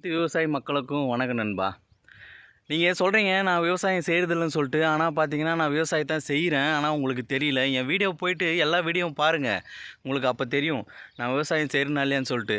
அனைத்து விவசாய மக்களுக்கும் வணக்கம் நண்பா. நீங்கள் சொல்கிறீங்க நான் விவசாயம் செய்கிறதில்லன்னு சொல்லிட்டு ஆனால் பார்த்தீங்கன்னா நான் விவசாயத்தை செய்கிறேன் ஆனால் உங்களுக்கு தெரியல. என் வீடியோ போயிட்டு எல்லா வீடியோவும் பாருங்கள் உங்களுக்கு அப்போ தெரியும். நான் விவசாயம் செய்கிறேனா இல்லையான்னு சொல்லிட்டு.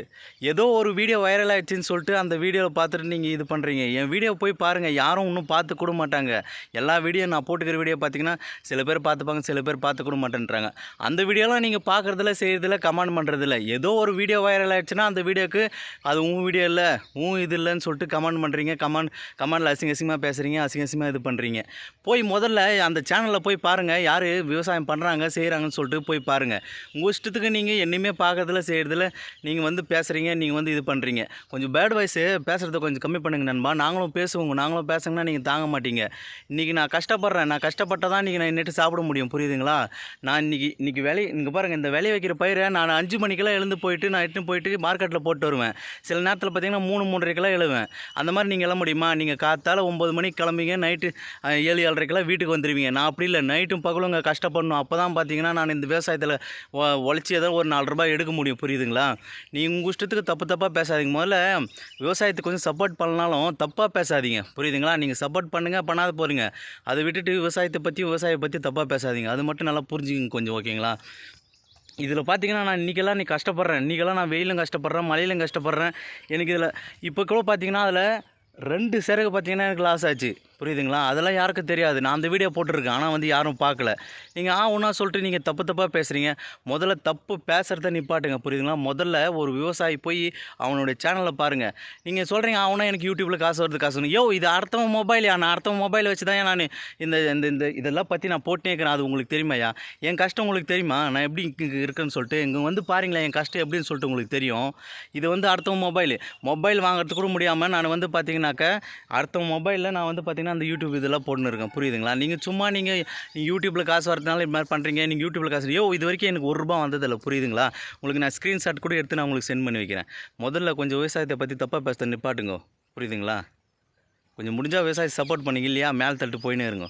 ஏதோ ஒரு வீடியோ வைரல் ஆகிடுச்சின்னு சொல்லிட்டு அந்த வீடியோவை பார்த்துட்டு நீங்கள் இது பண்ணுறீங்க என் வீடியோ போய் பாருங்கள் யாரும் இன்னும் பார்த்து கூட மாட்டாங்க. எல்லா வீடியோ நான் போட்டுக்கிற வீடியோ பார்த்தீங்கன்னா சில பேர் பார்த்துப்பாங்க சில பேர் பார்த்து கூட மாட்டேன்றாங்க. அந்த வீடியோலாம் நீங்கள் பார்க்குறதில்ல செய்கிறதில்ல கமெண்ட் பண்ணுறதில்ல ஏதோ ஒரு வீடியோ வைரல் ஆயிடுச்சுன்னா அந்த வீடியோக்கு அது உன் வீடியோ இல்லை உன் இது இல்லைன்னு சொல்லிட்டு கமெண்ட் பண்ணுறீங்க கமெண்ட் கமெண்ட்ல அசிங்க அசிங்கமாக பேசுகிறீங்க அசிங்க அசிங்கமாக இது பண்ணுறீங்க போய் முதல்ல அந்த சேனலில் போய் பாருங்கள் யார் விவசாயம் பண்ணுறாங்க செய்கிறாங்கன்னு சொல்லிட்டு போய் பாருங்கள் உங்கள் இஷ்டத்துக்கு நீங்கள் என்னையுமே பார்க்கறதில்ல செய்கிறதில்ல நீங்கள் வந்து பேசுகிறீங்க நீங்கள் வந்து இது பண்ணுறீங்க கொஞ்சம் பேட் வாய்ஸு பேசுகிறத கொஞ்சம் கம்மி பண்ணுங்க நண்பா. நாங்களும் பேசுவோங்க நாங்களும் பேசுங்கன்னா நீங்கள் தாங்க மாட்டீங்க. இன்றைக்கி நான் கஷ்டப்படுறேன். நான் கஷ்டப்பட்டால் தான் இன்றைக்கி நான் நேற்று சாப்பிட முடியும் புரியுதுங்களா? நான் இன்றைக்கி இன்றைக்கி வேலை இங்கே பாருங்கள் இந்த வேலையை வைக்கிற பயிரை நான் அஞ்சு மணிக்கெல்லாம் எழுந்து போயிட்டு நான் எட்டு போயிட்டு மார்க்கெட்டில் போட்டு வருவேன். சில நேரத்தில் பார்த்தீங்கன்னா மூணு மூன்றரைக்கெல்லாம் எழுவேன். அந்த மாதிரி நீங்கள் எழ முடியுமா? நீங்கள் காத்தால் ஒம்பது மணிக்கு கிளம்பிங்க நைட்டு ஏழு ஏழரைக்கெல்லாம் வீட்டுக்கு வந்துடுவீங்க நான் அப்படி இல்லை நைட்டும் பகலும் இங்கே கஷ்டப்படணும். அப்போ தான் பார்த்தீங்கன்னா நான் இந்த விவசாயத்தில் உழைச்சி ஏதோ ஒரு நாலு ரூபாய் எடுக்க முடியும். புரியுதுங்களா? நீங்கள் உங்கள் இஷ்டத்துக்கு தப்பு தப்பாக பேசாதீங்க. முதல்ல விவசாயத்துக்கு கொஞ்சம் சப்போர்ட் பண்ணாலும் தப்பாக பேசாதீங்க. புரியுதுங்களா? நீங்கள் சப்போர்ட் பண்ணுங்கள் பண்ணாத போகிறீங்க அதை விட்டுட்டு விவசாயத்தை பற்றி விவசாயத்தை பற்றி தப்பாக பேசாதீங்க. அது மட்டும் நல்லா புரிஞ்சுக்கிங்க கொஞ்சம் ஓகேங்களா இதில் பார்த்தீங்கன்னா நான் இன்றைக்கெல்லாம் நீ கஷ்டப்படுறேன். இன்றைக்கெல்லாம் நான் வெயிலும் கஷ்டப்படுறேன் மழையிலும் கஷ்டப்படுறேன். எனக்கு இதில் இப்போ கூட பார்த்தீங்கன்னா அதில் ரெண்டு சிறகு பார்த்தீங்கன்னா எனக்கு லாஸ் ஆச்சு. புரியுதுங்களா? அதெல்லாம் யாருக்கும் தெரியாது. நான் அந்த வீடியோ போட்டிருக்கேன். ஆனால் வந்து யாரும் பார்க்கல. நீங்கள் ஆ ஒன்றா சொல்லிட்டு நீங்கள் தப்பு தப்பாக பேசுகிறீங்க முதல்ல தப்பு பேசுகிறத நிப்பாட்டுங்க. புரியுதுங்களா? முதல்ல ஒரு விவசாயி போய் அவனுடைய சேனலை பாருங்கள் நீங்கள் சொல்கிறீங்க அவனா எனக்கு யூடியூப்பில் காசு வருது காசு யோ இது அடுத்தவன் மொபைல் நான் அடுத்தவன் மொபைல் வச்சு தான் நான் இந்த இந்த இந்த இதெல்லாம் பற்றி நான் போட்டே இருக்கிறேன். அது உங்களுக்கு தெரியுமாயா என் கஷ்டம் உங்களுக்கு தெரியுமா? நான் எப்படி இங்கே இருக்கேன்னு சொல்லிட்டு இங்கே வந்து பாருங்களேன் என் கஷ்டம் எப்படின்னு சொல்லிட்டு உங்களுக்கு தெரியும். இது வந்து அடுத்தவன் மொபைல் மொபைல் வாங்குறதுக்கு கூட முடியாமல் நான் வந்து பார்த்தீங்கன்னாக்க அடுத்தவன் மொபைலில் நான் வந்து பார்த்தீங்கன்னா அந்த யூடியூப் இதெல்லாம் போட்டுன்னு இருக்கேன் புரியுதுங்களா? நீங்கள் சும்மா நீங்கள் யூடியூப்பில் காசு வரதுனால இது மாதிரி பண்ணுறீங்க நீங்கள் யூடியூப்பில் காசு ஐயோ இது வரைக்கும் எனக்கு ஒரு ரூபா வந்ததில்லை. புரியுதுங்களா? உங்களுக்கு நான் ஸ்க்ரீன்ஷாட் கூட எடுத்து நான் உங்களுக்கு சென்ட் பண்ணி வைக்கிறேன். முதல்ல கொஞ்சம் விவசாயத்தை பற்றி தப்பாக பேச நிப்பாட்டுங்க. புரியுதுங்களா? கொஞ்சம் முடிஞ்சால் விவசாயத்தை சப்போர்ட் பண்ணிங்க இல்லையா? மேலே தட்டு போயின்னு இருங்க.